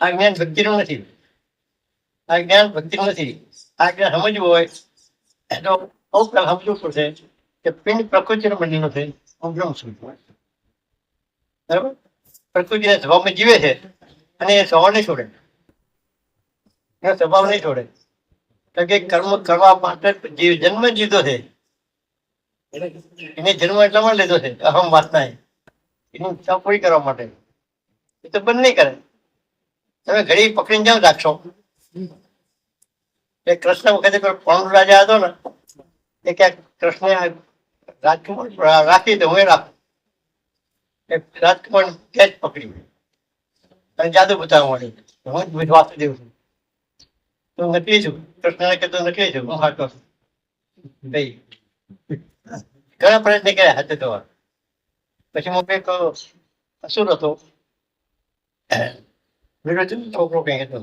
આ જ્ઞાન ભક્તિનું નથી. આ જ્ઞાન ભક્તિનું નથી. આ જ્ઞાન સમજવું હોય તો અમુક સમજવું પડશે કે પિંડ પ્રકૃતિનું બનેલું છે. હું બ્રહ્મ છું. બરાબર? પ્રકૃતિ સ્વભાવમાં જીવે છે અને એ સ્વભાવ નહીં છોડે. એનો સ્વભાવ નહીં છોડે. કારણ કે કર્મ કરવા માટે જે જન્મ જીધો છે, એને જન્મ એટલા માટે લીધો છે અહમ વાસના એની પૂરી કરવા માટે. એ તો બંધ નહીં કરે. તમે ઘડી પકડીને જાઓ રાખશો એ કૃષ્ણ વખતે પાંડુ રાજા હતો ને, એ ક્યાંક કૃષ્ણ રાજકુમાર રાખી દે હું એ રાખું. એ રાજકુમાર કેચ પકડી અને જાદુ બતાવવા માંડી હું જ વિશ્વાસ દેવ છું. તું નથી છું. કૃષ્ણને કહેતો નકલી છું. હું હાચો છું. ભાઈ ઘણા પ્રયત્ન કર્યા હાથે તો પછી હું કંઈક અસુર હતો. વિરોચન છોકરો કંઈક હતો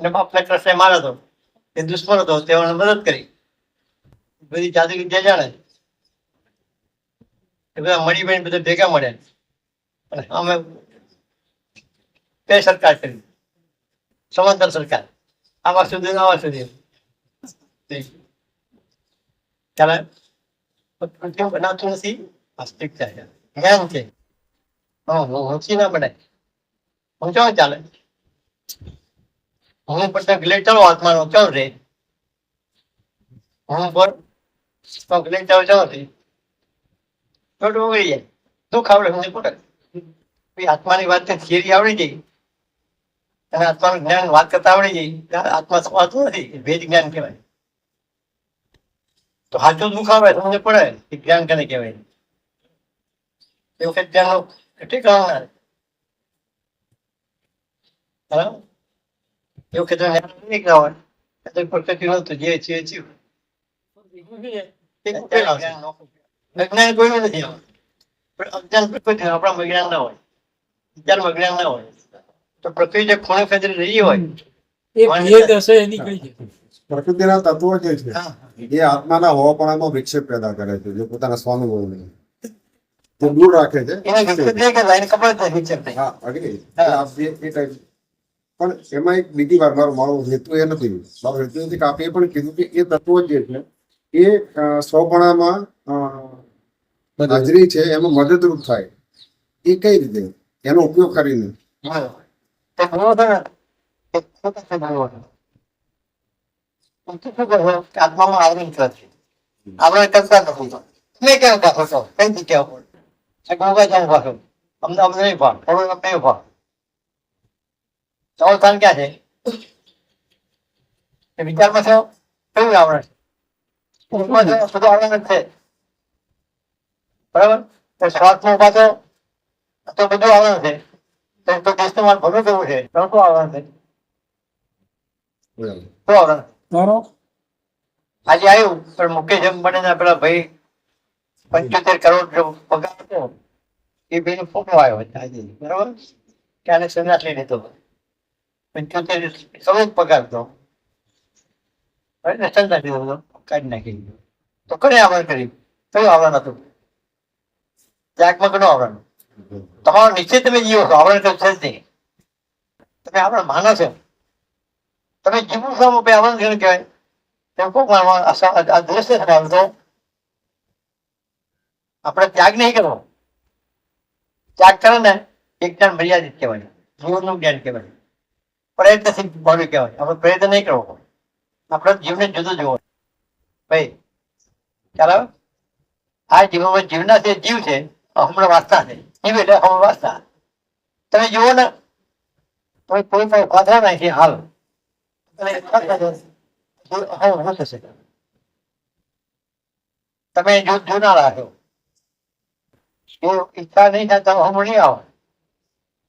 અને બાપને કૃષ્ણે માર્યો હતો એ દુશ્મન હતો, તેઓને મદદ કરી. બધી જાતિ વિદ્યા જાણે. એ બધા મળી મળી બધા ભેગા મળ્યા. અને અમે બે સરકાર કરી. સમાંતર સરકાર. આવા સુધી આવા સુધી. ત્યારે બનાવતું નથી? વાસ્તવિક થાય જ્ઞાન છે હા, હું ના બનાય. હું ચાલે? હું પણ ગ્લેડ ચાલો આત્માનો ચાલ રે હું પર તો ગ્લેડ ચાલો ચાલો રે છોટું ઉગડી જાય. તું ખાવડે હું પછી આત્માની વાત થિયરી આવડી ગઈ. અને આત્માનું જ્ઞાન વાત કરતા આવડી ગઈ. આત્મા સમાતું નથી ભેદ જ્ઞાન કહેવાય. તો હાચું દુઃખ આવે મને પડે કે જ્ઞાન કને કહેવાય? એ જ્ઞાનનો કેટલી કારણના બરાબર legal, né? જ્ઞાન નહીં કહેવાય હોય તો પ્રકૃતિ નહોતું જે છે એ થયું અજ્ઞાન કોઈનું નથી આમાં. પણ અજ્ઞાન પ્રકૃતિ આપણા વિજ્ઞાન ના હોય વિચારમાં વિજ્ઞાન ના હોય તો પ્રકૃતિ જે ખૂણે ખેતરે રહી હોય પ્રકૃતિના તત્વો જે છે એ આત્માના હોવાપણામાં વિક્ષેપ પેદા કરે છે જે પોતાના સ્વાનુભવને તે દૂર રાખે છે એને નહીં નહીં. હા બે- એ type. પણ એમાં એક બીજી વાત મારો મારો હેતુ એ નથી. મારો હેતુ નથી કે આપે એ પણ કીધું કે એ તત્વો જે છે એ સોપણામાં સ્વપણામાં હાજરી છે એમાં મદદરૂપ થાય. એ કઈ રીતે? એનો ઉપયોગ કરીને. આત્મામાં આવરણ કરે છે કરતા નથી. તમે કેમ કાઢો છો? કઈ પાછો. અમને અમને અમને નહીં ભાવ સ્થાન ક્યાં છે? એ વિચારમાં છો કયું આવરણ છે? ઊંઘમાં છો બધું આવરણ જ છે. બરાબર? તો શ્વાસમાં ઊભા છો તો બધું આવરણ છે. તો તો દેશનું માલ ભલું છે? તો શું આવરણ છે? શું આવરણ આજે આવ્યું પણ મુકેશ બને પેલા ભાઈ પંચોતેર કરોડ જો પગાર હતો એ ભાઈનો ફોટો આવ્યો આજે. બરાબર? કે આને લઈ લીધો. પંચોતેર કરોડ પગાર હવે સંન્યાસ લીધો હતો કાઢી નાખી તો કને આવરણ કર્યું કયું આવરણ હતું ત્યાગમાં કનું આવરણ તમારો નિશ્ચય તમે જીવો છો આવરણ કશું છે જ નહીં તમે આવરણ માનો છો તમે જીવો છો ભાઈ આવરણ કેવું કહેવાય તેમ કોક આ દ્રશ્ય ધરાવે તો આપણે ત્યાગ નહીં કરવો ત્યાગ કરે ને એક જ્ઞાન મર્યાદિત કહેવાય જીવનનું જ્ઞાન કહેવાય પ્રયત્નથી ભર્યું કહેવાય. આપણે પ્રયત્ન નહીં કરવો આપણે જીવને જુદું જોવો ભાઈ, ખ્યાલ આવે? આ જીવનમાં જીવના જે જીવ છે હમણાં વાંચતા છે. જીવ એટલે હમણાં વાંચતા. તમે જુઓ ને, તમે કોઈ પણ પાથરા નાખી હાલ. હા થશે તમે જો જૂના રાખ્યો જો ઈચ્છા નહીં થાય તો હમણાં નહીં આવે.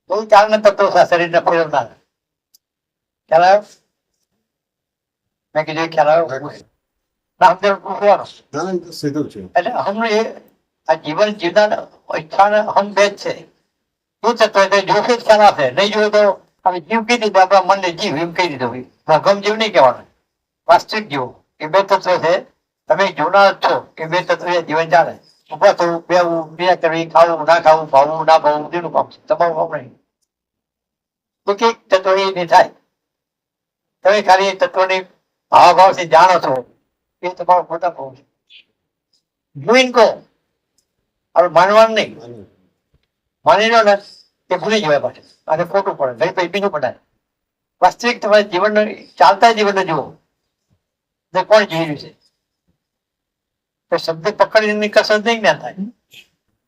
બહુ ચાલ ને તત્વો છે, શરીરને ફેરવતા આવ્યો મેં કીધું ખ્યાલ આવ્યો રામદેવ તો સીધું છે એટલે હમણાં આ જીવન જીવના ઈચ્છા ને હમ ભેદ છે. શું થતું તો જોશે જ ખ્યાલ આવશે નહીં જોયું તો હવે જીવ કહી દીધું આપણા મનને જીવ એમ કહી દીધો. ભગમ જીવ નહીં કહેવાનું. વાસ્તવિક જીવ. એ બે તત્વો છે. તમે જોનાર છો એ બે તત્વો એ જીવન ચાલે. ઊભા થવું બેવું ક્રિયા કરવી ખાવું ના ખાવું ભાવવું ના ભાવવું તેનું કામ છે. તમારું કામ નહીં. તો કે તત્વો એ નહીં થાય. તમે ખાલી તત્વોની ભાવભાવથી જાણો છો. એ તમારો ખોટા ભાવ છે. જોઈન કહો. હવે માનવાનું નહીં. માની લો ને તે ભૂલી જવાય પાછું. અને ખોટું પડે નહીં પછી બીજું પડાય વાસ્તવિક તમારા જીવનનો, ચાલતા જીવનને જુઓ. ને કોણ જોઈ રહ્યું છે? તો શબ્દ પકડીને કસરત નહીં જ્ઞાન થાય.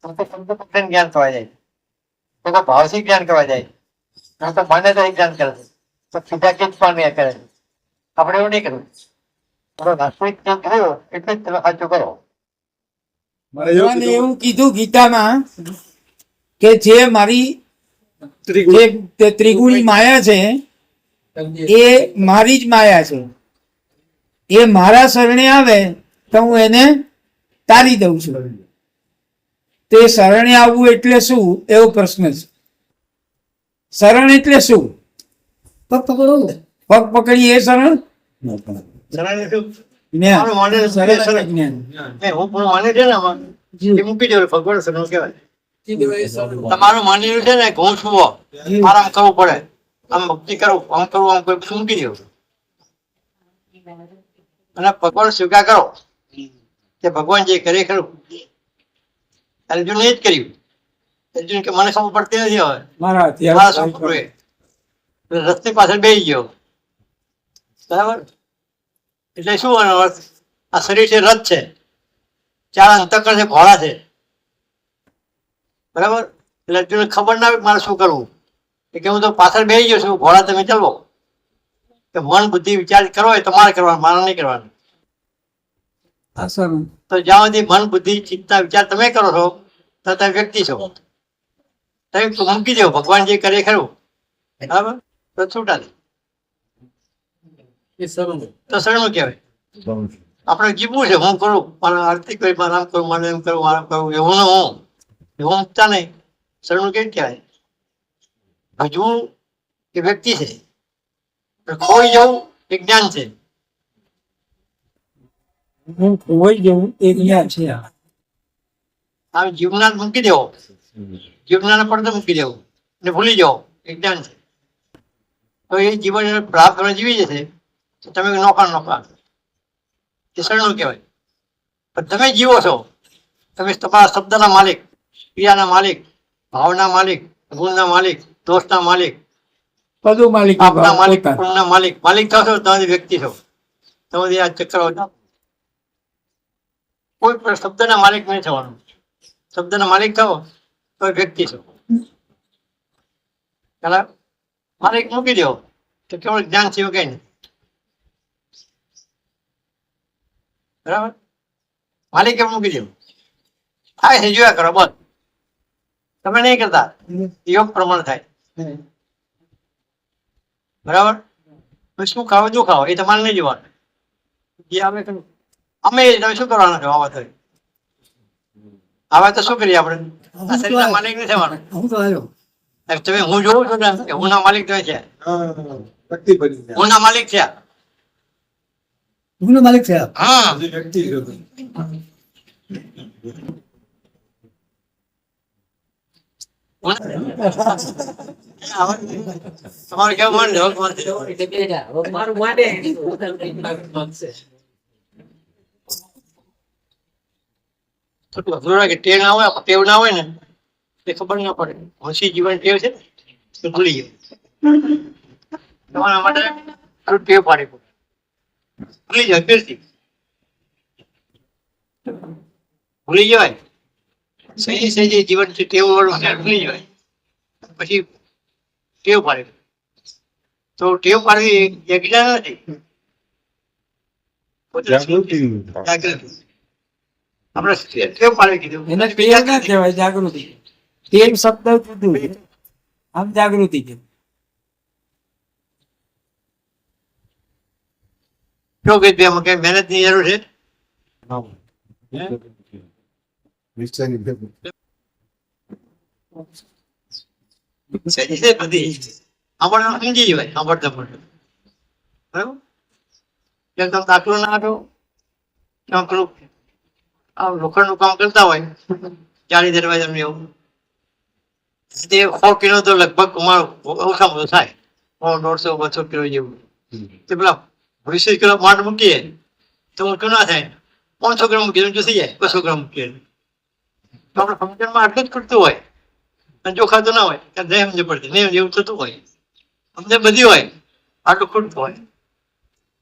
તો તો શબ્દ પકડીને જ્ઞાન થવા જાય. તો ભાવથી જ્ઞાન કરવા જાય. તો માન્યતા જ્ઞાન કરે છે. તો સીધા પામ્યા કરે આપણે એવું નહીં કરવું. થોડો વાસ્તવિક જ્ઞાન થયો એટલે જ તમે સાચું કરો. ભગવાને એવું કીધું ગીતામાં કે જે મારી ત્રિગુણી. માયા છે એ મારી જ માયા છે. એ મારા શરણે આવે તો હું એને તારી દઉં છું. તે શરણે આવવું એટલે શું? એવો પ્રશ્ન છે. શરણ એટલે શું? પગ પકડો પગ પકડી એ તમારું માનેલું છે ને હું આરામ કરવું પડે. આમ ભક્તિ આમ કરવું આમ કરવું મૂકી દેવું અને ભગવાન સ્વીકાર કરો. કે ભગવાન જે કરે ખરું. અર્જુને એ જ કર્યું. અર્જુન કે મને ખબર પડતી નથી હવે. મારા મારા શું અત્યારે ખબર હોય? એટલે રસ્તે પાછળ બેસી ગયો. બરાબર? એટલે શું એનો અર્થ? આ શરીર છે રથ છે. ચાર અંતકર છે ઘોડા છે. બરાબર? એટલે અર્જુનને ખબર ના આવે મારે શું કરવું? કે હું તો પાછળ બેસી ગયો છું ઘોડા તમે ચાલો. કે મન બુદ્ધિ વિચાર કરો એ તમારે કરવાનું મારે નહીં કરવાનું. તો જ્યાં સુધી મન બુદ્ધિ ચિંતા વિચાર તમે કરો છો તો તમે વ્યક્તિ છો. તમે મૂકી દો ભગવાન જે કરે ખરું. બરાબર? તો છૂટા તો શરણું કહેવાય. આપણે જીવવું છે હું કરું મારા આરતી કરી મારા આમ કરું મારે એમ કરું મારા કરું એવું ને હું એવું મૂકતા નહીં. શરણું કેમ કહેવાય? ભજવું એ વ્યક્તિ છે. ખોઈ જવું એ જ્ઞાન છે. હું ખોવાઈ જવું એ જ્ઞાન છે. આ જીવનાર મૂકી દેવો. જીવનાર પડદો મૂકી દેવો. ને ભૂલી જાઓ એ જ્ઞાન છે. તો એ જીવન પ્રાપ્ત તમે જીવી જશે. તો તમે નોખા નોખા. એ શરણું કહેવાય. પણ તમે જીવો છો. તમે તમારા શબ્દના માલિક ક્રિયાના માલિક ભાવના માલિક ગુણના માલિક દોષના માલિક પદો માલિક આપના માલિક. ગુણના માલિક માલિક થશો તમે વ્યક્તિ છો. તમે આ ચક્ર કોઈ પણ શબ્દના માલિક નહીં થવાનું. શબ્દના માલિક થવો તો વ્યક્તિ છો. પેલા માલિક મૂકી દો. તો કેવળ જ્ઞાન થયું કઈ બરાબર? માલિક કેમ મૂકી દો થાય છે જોયા કરો બસ તમે નહીં કરતા. યોગ પ્રમાણ થાય. બરાબર? શું ખાવ જો ખાવ? એ તમારે નહીં જોવાનું. જે અમે તમે શું કરવાના છો? આવા તો. આવા તો શું કરીએ આપણે? માલિક નહીં થવાનું. હું તો આવ્યો. હવે તમે હું જોઉં છું ને હું ના માલિક તમે છે વ્યક્તિ બની જાય. હું ના માલિક છે હું માલિક છે. હા વ્યક્તિ છે. તમારે કેવું મન અઘરું લાગે હોય ટેવ ના હોય ને એ ખબર ના પડે. હોશી જીવન ટેવ છે? ને ભૂલી જાય તમારા માટે થોડું ટેવ પાડી પડે ભૂલી જાય ફેરથી. ભૂલી જવાય. સહી સહી જીવન છે ટેવ વાળું ભૂલી જવાય. પછી ટેવ પાડે તો ટેવ પાડવી એ જ્ઞાન નથી. જાગૃતિ જાગૃતિ. આપણે ટેવ પાડવી કીધું એને ટેવ ના કહેવાય જાગૃતિ. ટેવ શબ્દ જુદું છે. આમ જાગૃતિ છે. શું કીધું એમાં કઈ મહેનતની જરૂર છે? તમે દાખલો ના કામ કરતા હોય ચાલી દરવાજાનું એવું. તે સો કિલો તો લગભગ ઓછામાં ઓછું થાય. સો દોઢસો બસો કિલો જેવું. તે પેલા વીસ કિલો માંડ મૂકીએ તો ઊંચું ના થાય. પાંચસો ગ્રામ મૂકીએ ઊંચું થઈ જાય બસો ગ્રામ મૂકીએ. તો આપણે સમજણમાં આટલું જ ખૂટતું હોય. અને ચોખા તો ના હોય ત્યાં નહીં સમજ પડતી. નહીં એવું થતું હોય. સમજે બધી હોય. આટલું ખૂટતું હોય.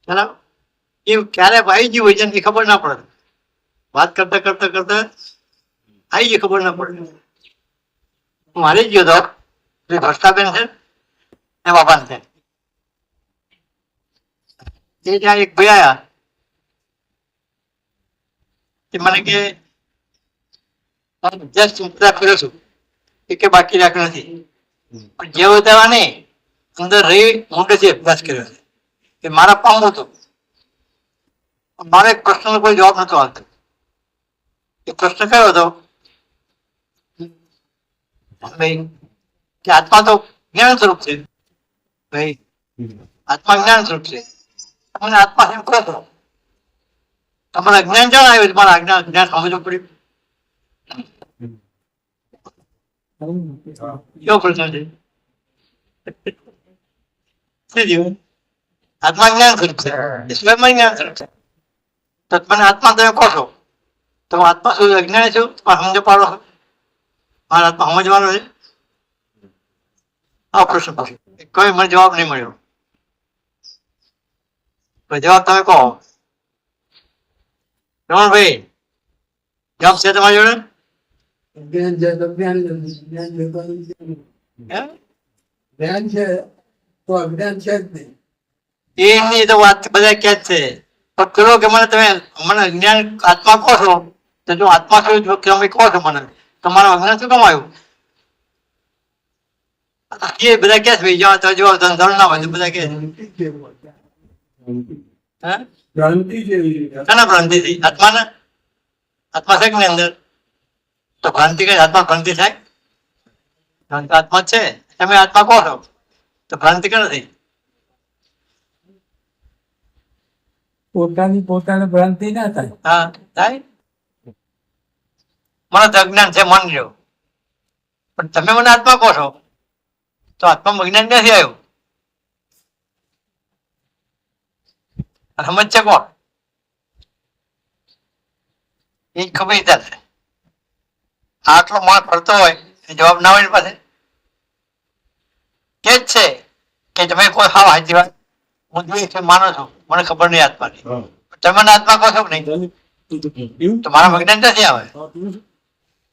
બરાબર એ ક્યારે આવી ગયું હોય છે ખબર ના પડે. વાત કરતા કરતા કરતા આવી ગઈ ખબર ના પડે. હારી જ ગયો જે ભ્રષ્ટાબેન છે એ બાપા છે. એ ત્યાં એક ભાઈ આયા. તે મને કે જસ્ટ ચિંતા કર્યો છું. કે બાકી રાખ નથી. પણ જે વધારવા નહીં. અંદર રહી મોઢેથી અભ્યાસ કર્યો છે. કે મારા પામ હતો મારે પ્રશ્નનો કોઈ જવાબ નતો આવતો. એ પ્રશ્ન કયો હતો? ભાઈ, કે આત્મા તો જ્ઞાન સ્વરૂપ છે. ભાઈ, આત્મા જ્ઞાન સ્વરૂપ છે. તમને આત્મા એમ કહો છો તમારે અજ્ઞાન જાણ આવ્યું તમારે અજ્ઞાન જ્ઞાન સમજવું પડ્યું. કેવો પ્રશ્ન છે? જીવન? આત્મા જ્ઞાન સ્વરૂપ છે. સ્વયં જ્ઞાન સ્વરૂપ છે. તો મને આત્મા તમે કહો છો. તો આત્મા શું અજ્ઞાન છું પણ સમજો પાડો છો. મારા આત્મા સમજવાનો છે? આ પ્રશ્ન પૂછ્યો કોઈ મને જવાબ નહીં મળ્યો. જવાબ તમે કહો. રમણભાઈ જવાબ છે તમારી જોડે? જ્ઞાન છે તો જ્ઞાન લેવાનું છે તો અજ્ઞાન છે. જ નહીં. એની તો વાત બધા કે છે. પણ કરો કે મને તમે મને જ્ઞાન આત્મા કહો છો. તો જો આત્મા કે તમે કહો છો મને. તમારા અજ્ઞાન શું કમાયું એ બધા કે છે ભાઈ જો તો જો ધંધો ના હોય બધા. ભ્રાંતિ છે. આત્માના? આત્મા છે કે અંદર? તો ભ્રાંતિ કઈ? આત્મા ભ્રાંતિ થાય? ભ્રાંતિ આત્મા છે. તમે આત્મા કહો છો? તો ભ્રાંતિ કે નથી પોતાની પોતાને ભ્રાંતિ ના થાય. હા થાય? મને તો અજ્ઞાન છે મન રહ્યું પણ તમે મને આત્મા કહો છો તો આત્મા અજ્ઞાન નથી આવ્યું? સમજ છે કોણ? એ ખબર છે આટલો માણ ફરતો હોય એ જવાબ ના હોય પાસે. કે જ છે કે તમે કોઈ હાવ હાજી વાત હું જોઈ છે માનો છું મને ખબર નહીં આત્માની. તમે મને આત્મા કહો છો કે નહીં? તો મારા અજ્ઞાન નથી આવે?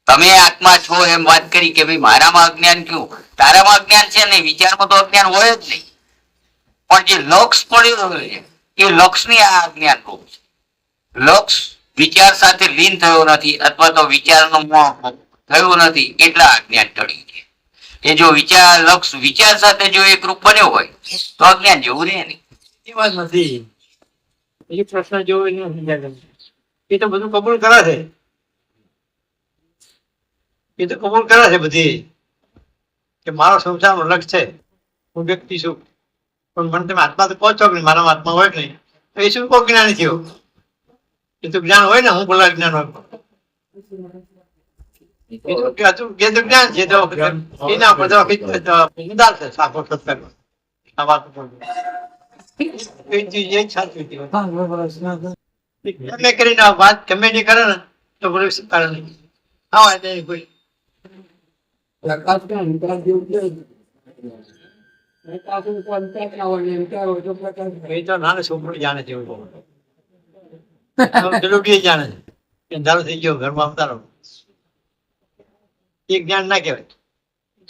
તમે આત્મા છો એમ વાત કરી કે ભાઈ મારામાં અજ્ઞાન ક્યું? તારામાં અજ્ઞાન છે નહીં વિચારમાં તો અજ્ઞાન હોય જ નહીં. પણ જે લક્ષ પડ્યું છે, એ લક્ષની આ અજ્ઞાન રૂપ છે. લક્ષ વિચાર સાથે લીન થયો નથી અથવા તો વિચારનો થયો નથી એટલા અજ્ઞાન ટળી છે એ જો વિચાર લક્ષ વિચાર સાથે જો એક રૂપ બન્યો હોય તો અજ્ઞાન જેવું રહે નહીં. એ વાત નથી. એ પ્રશ્ન જોવો એ તો બધું કબૂલ કરે છે એ તો કબૂલ કરે છે બધી. કે મારો સંસારનો લક્ષ છે. હું વ્યક્તિ છું. પણ મને તમે આત્મા તો છો કે મારામાં આત્મા હોય કે નહીં? તો એ શું કોઈ જ્ઞાન થયો? એ તો જ્ઞાન હોય ને હું બોલા જ્ઞાન હોય. જ્ઞાન છે એના નિદાન છે સાખો સત્સંગ. આ વાત. ગમે કરીને વાત ગમે તે કરે ને તો બોલે સ્વીકારે નહીં હા વાત કોઈ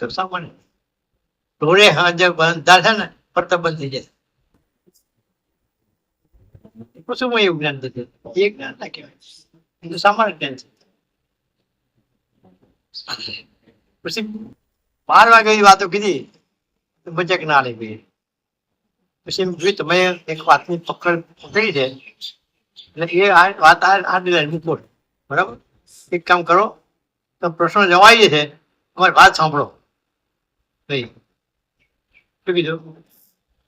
સામાન્ય ઢોળે હાજર બંધ છે ને પડતા બંધ થઈ જાય શું એવું જ્ઞાન થશે જ્ઞાન ના કહેવાય. એ તો પછી બાર વાગે એ વાતો કીધી મજાક ના લે ભાઈ પછી એમ જોયું તમે એક વાતની પકડ પકડી છે. એટલે એ આ વાત આ ડિઝાઇન મૂકો. બરાબર? એક કામ કરો તો પ્રશ્ન જવાય છે તમારી વાત સાંભળો. ભાઈ, શું કીધું?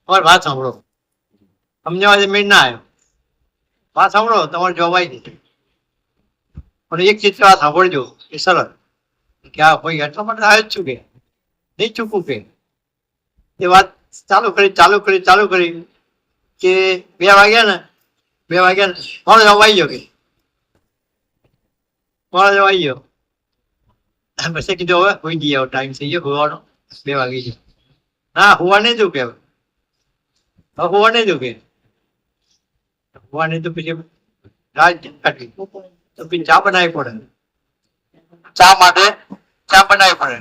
તમારી વાત સાંભળો. સમજાવવા મેં ના આવ્યો. વાત સાંભળો, તમારો આવી જશે પણ એક ચિત્ર આ સાંભળજો, એ સરળ. કે આ ભાઈ એટલા માટે આવ્યો છું કે? નહીં ચૂકું કે? એ વાત ચાલુ કરી ચાલુ કરી ચાલુ કરી કે બે વાગ્યા ને, બે વાગ્યા ને જવાબ આવી ગયો કે? મોડો જવાબ આવી ગયો પછી કીધું હવે હોઈ જઈએ ટાઈમ થઈ ગયો હોવાનો. બે વાગી ગયો. ના, હોવા નહીં તું કે હવે? હોવા નહીં તું કે? હોવા નહીં તો પછી રાત કાઢી. તો પછી ચા બનાવી પડે. ચા માટે? ચા બનાવી પડે?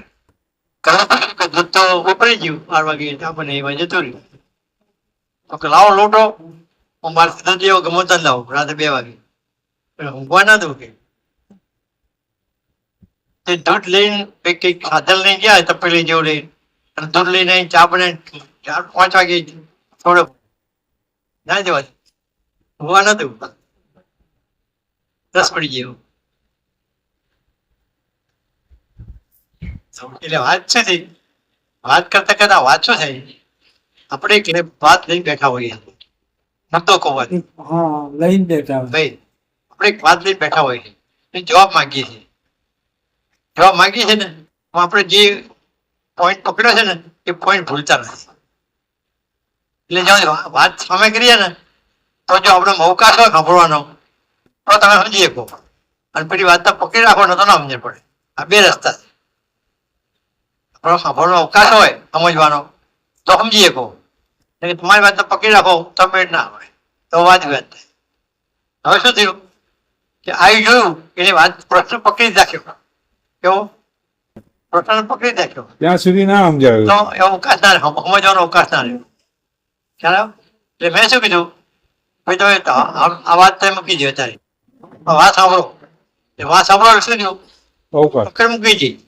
દૂધ તો વપરાઈ ગયું. બાર વાગે ચા બનાવી જતું રહ્યું. તો કે લાવો લોટો. હું મારે ગમો તને લાવું? રાતે બે વાગે. ઊંઘવા ના દઉં કે. તે દૂધ લઈને કંઈક કંઈક સાધન લઈને ગયા તપેલી જેવું લઈને. અને દૂધ લઈને ચા બનાવી ચાર પાંચ વાગે થોડો ના જવા. ઊંઘવા ના દઉં. રસ પડી ગયો. એટલે વાત છે થઈ વાત કરતા કરતા વાંચો શું આપણે એક વાત લઈને બેઠા હોઈએ નતો કહેવાય હા લઈને બેઠા ભાઈ આપણે એક વાત લઈને બેઠા હોઈએ. ને જવાબ માંગીએ છીએ. જવાબ માંગીએ છીએ ને આપણે જે પોઈન્ટ પકડ્યો છે ને એ પોઈન્ટ ભૂલતા નથી. એટલે જો વાત સામે કરીએ ને તો જો આપણે અવકાશ હોય સાંભળવાનો તો તમે સમજી શકો અને પછી વાત તો પકડી રાખો ને તો ના સમજણ પડે. આ બે રસ્તા છે. આપણો સાંભળવાનો અવકાશ હોય સમજવાનો. તો સમજીએ કહો. એટલે કે તમારી વાત તો પકડી રાખો તમે ના હોય. તો વાત વાત થાય. હવે શું થયું? કે આવી જોયું એટલે વાત પ્રશ્ન પકડી રાખ્યો કેવો? પ્રશ્ન પકડી રાખ્યો ત્યાં સુધી ના સમજાયું. તો એ અવકાશ ના રહ્યો. સમજવાનો અવકાશ ના રહ્યો. ખ્યાલ? એટલે મેં શું કીધું? ભાઈ તમે આ વાત તમે મૂકી દો અત્યારે. વાત સાંભળો. વાત સાંભળો શું થયું? અવકાશ. મૂકી દી એ પકડી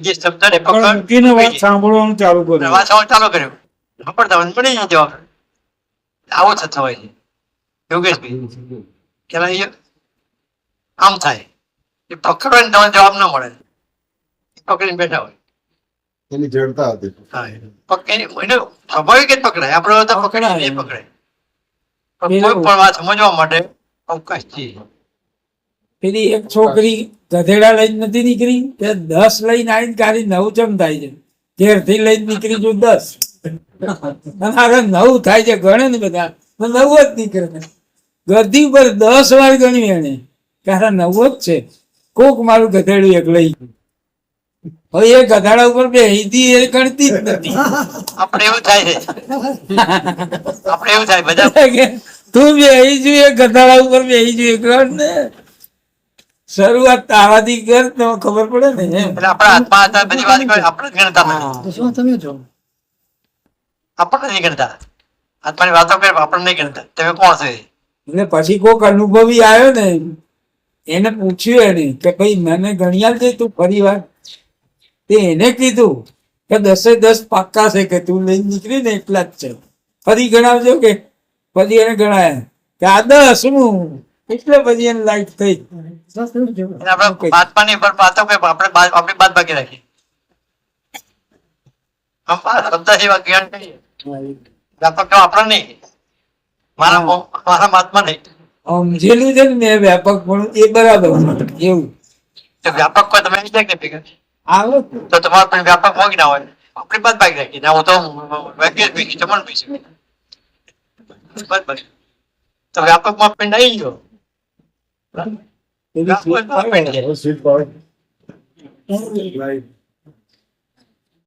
જે શબ્દ ને પણ પકડ વાત સાંભળવાનું ચાલુ કર્યું. વાત સાંભળવાનું ચાલુ કર્યું. સાંભળતા હોય ને પડી જાય જવાબ આવો થતો હોય છે. યોગેશભાઈ પેલા આમ થાય. એ પકડો ને તમને જવાબ ના મળે. પકડીને બેઠા હોય. એની જડતા હતી. પકડી એને સ્વાભાવિક જ પકડાય. આપણે તો પકડાય એ પકડાય. પણ કોઈ પણ વાત સમજવા માટે અવકાશ છે. પેલી એક છોકરી ગધેડા લઈને નથી નીકળી તે દસ લઈને આવીને કાલી નવ ચમ થાય છે? તેરથી લઈને નીકળી જો દસ. અને નવું થાય છે ગણે ને બધા. નવ જ નીકળે ગધી ઉપર દસ વાર ગણ્યું એને કારણ નવ જ છે. કોક મારું ગધેડું એક લઈ ગયું. હવે એ ગધાડા ઉપર બે હિન્દી એ ગણતી જ નથી. આપણે એવું થાય છે. આપણે એવું થાય બધા. કે તું બે જોઈએ ગધાડા ઉપર બે જોઈએ ગણ ને. શરૂઆત તારાથી કર તો ખબર પડે ને એટલે આપણા હાથમાં હતા બધી વાત કરે આપણે ગણતા નથી. શું તમે છો? આપણે નહીં ગણતા. આત્માની વાતો કરે પણ નહીં ગણતા. તમે કોણ છો એટલે પછી કોક અનુભવી આવ્યો ને એને પૂછ્યું એને કે ભાઈ મને ગણિયા છે તું ફરી વાર? તે એને કીધું કે દસે દસ પાક્કા છે કે તું લઈને નીકળી ને એટલા જ છે. ફરી ગણાવજો કે ફરી એને ગણાયા. કે આ દસ હું એટલે પછી એને લાઈટ થઈ. આપણે આત્માની પર વાતો આપણે આપણી બાદ બાકી રાખી. શબ્દ જેવા જ્ઞાન વ્યાપક આપણે નહીં. મારા મારા મહાત્મા નહીં. સમજેલું છે ને વ્યાપક પણ એ બરાબર એવું. વ્યાપક કોઈ તમે આવી જાય ભેગા આવે તો તમારે પણ વ્યાપક મોગ ના હોય? આપણી બાદ બાકી રાખીએ ના હું તો વેકેટ પીશું જમણ પીશું બાદ બાકી. તો વ્યાપકમાં પિંડ આવી ગયો. પેલી વ્યાપકમાં પિંડ